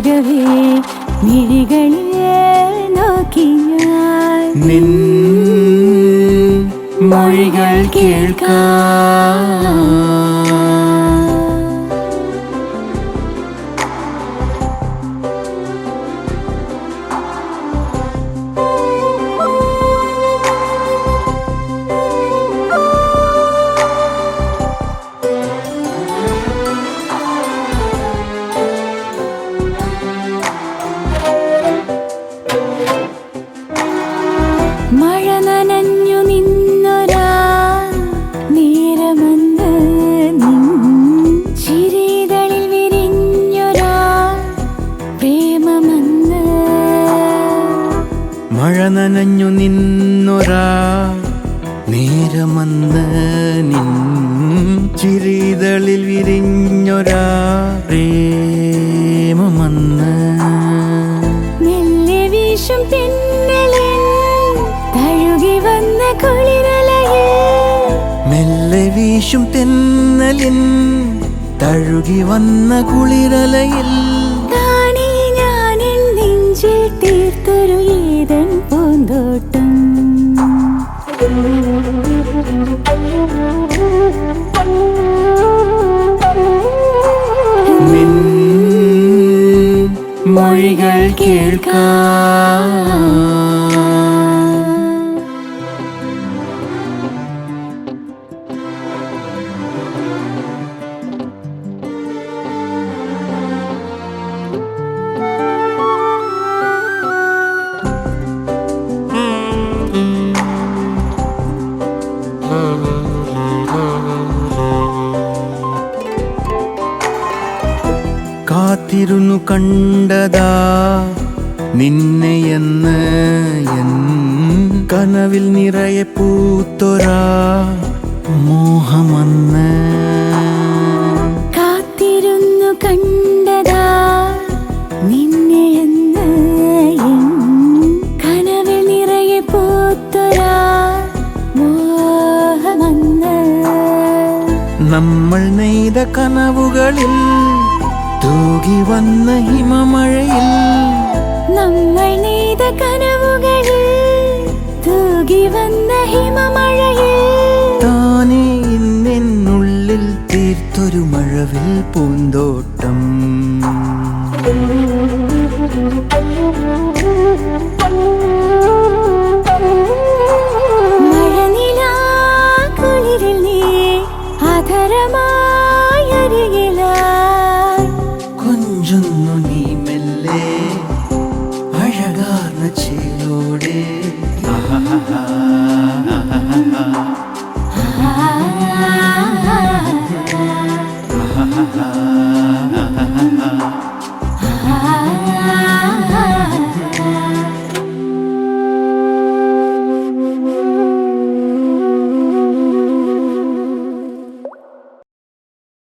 തഴുകവേ മിഴികളിൽ നോക്കി ഞാൻ നിൻ മൊഴികൾ കേൾക്കാം നിന്നൊരാ നേരമന്ന് നിൻ ചിരിതളിൽ വിരിഞ്ഞൊരാ പ്രേമമന്ന്. മെല്ലെ വീശും തെന്നലിൻ തഴുകി വന്ന കുളിരലയിൽ മെല്ലെ വീശും തെന്നലിൻ തഴുകി വന്ന കുളിരലയിൽ താനേ ഞാനിൻ നെഞ്ചിൽ തീർത്തൊരു മൊഴികൾ കേൾക്കാം കാത്തിരുന്നു കണ്ടതാ നിന്നെയെന്ന് എൻ കനവിൽ നിറയെ പൂത്തൊരാ മോഹമന്ന്. കാത്തിരുന്നു കണ്ടതാ നിന്നെ എന്ന് എൻ കനവിൽ നിറയെ പൂത്തൊരാ മോഹമന്ന്. നമ്മൾ നെയ്ത കനവുകളിൽ തൂകി വന്ന ഹിമമഴയിൽ നമ്മൾ നെയ്ത കനവുകളിൽ തൂകി വന്ന ഹിമമഴയിൽ താനേ ഇന്നെന്നുള്ളിൽ തീർത്തൊരു മഴവിൽ പൂന്തോട്ടം.